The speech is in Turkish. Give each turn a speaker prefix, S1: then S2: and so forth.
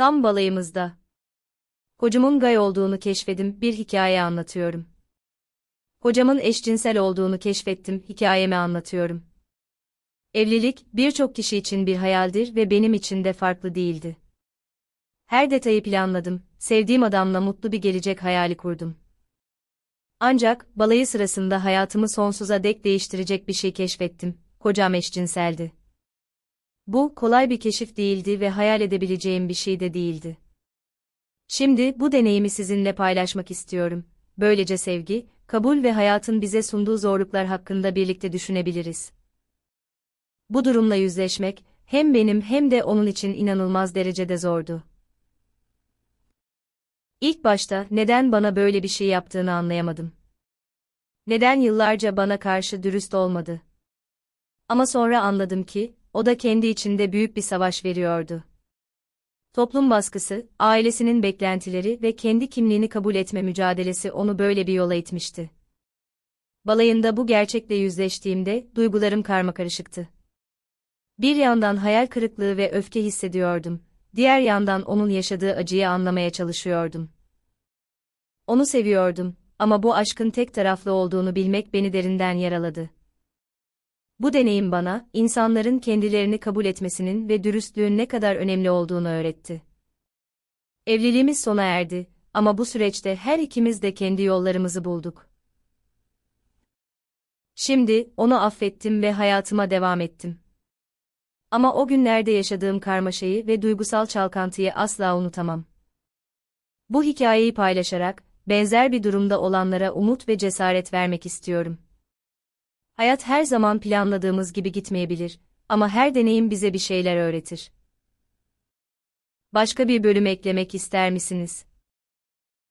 S1: Tam balayımızda. Kocamın gay olduğunu keşfedim, bir hikaye anlatıyorum. Kocamın eşcinsel olduğunu keşfettim, hikayemi anlatıyorum. Evlilik, birçok kişi için bir hayaldir ve benim için de farklı değildi. Her detayı planladım, sevdiğim adamla mutlu bir gelecek hayali kurdum. Ancak, balayı sırasında hayatımı sonsuza dek değiştirecek bir şey keşfettim, kocam eşcinseldi. Bu, kolay bir keşif değildi ve hayal edebileceğim bir şey de değildi. Şimdi bu deneyimi sizinle paylaşmak istiyorum. Böylece sevgi, kabul ve hayatın bize sunduğu zorluklar hakkında birlikte düşünebiliriz. Bu durumla yüzleşmek, hem benim hem de onun için inanılmaz derecede zordu. İlk başta neden bana böyle bir şey yaptığını anlayamadım. Neden yıllarca bana karşı dürüst olmadı? Ama sonra anladım ki, o da kendi içinde büyük bir savaş veriyordu. Toplum baskısı, ailesinin beklentileri ve kendi kimliğini kabul etme mücadelesi onu böyle bir yola itmişti. Balayında bu gerçekle yüzleştiğimde duygularım karmakarışıktı. Bir yandan hayal kırıklığı ve öfke hissediyordum, diğer yandan onun yaşadığı acıyı anlamaya çalışıyordum. Onu seviyordum ama bu aşkın tek taraflı olduğunu bilmek beni derinden yaraladı. Bu deneyim bana, insanların kendilerini kabul etmesinin ve dürüstlüğün ne kadar önemli olduğunu öğretti. Evliliğimiz sona erdi ama bu süreçte her ikimiz de kendi yollarımızı bulduk. Şimdi onu affettim ve hayatıma devam ettim. Ama o günlerde yaşadığım karmaşayı ve duygusal çalkantıyı asla unutamam. Bu hikayeyi paylaşarak benzer bir durumda olanlara umut ve cesaret vermek istiyorum. Hayat her zaman planladığımız gibi gitmeyebilir ama her deneyim bize bir şeyler öğretir. Başka bir bölüm eklemek ister misiniz?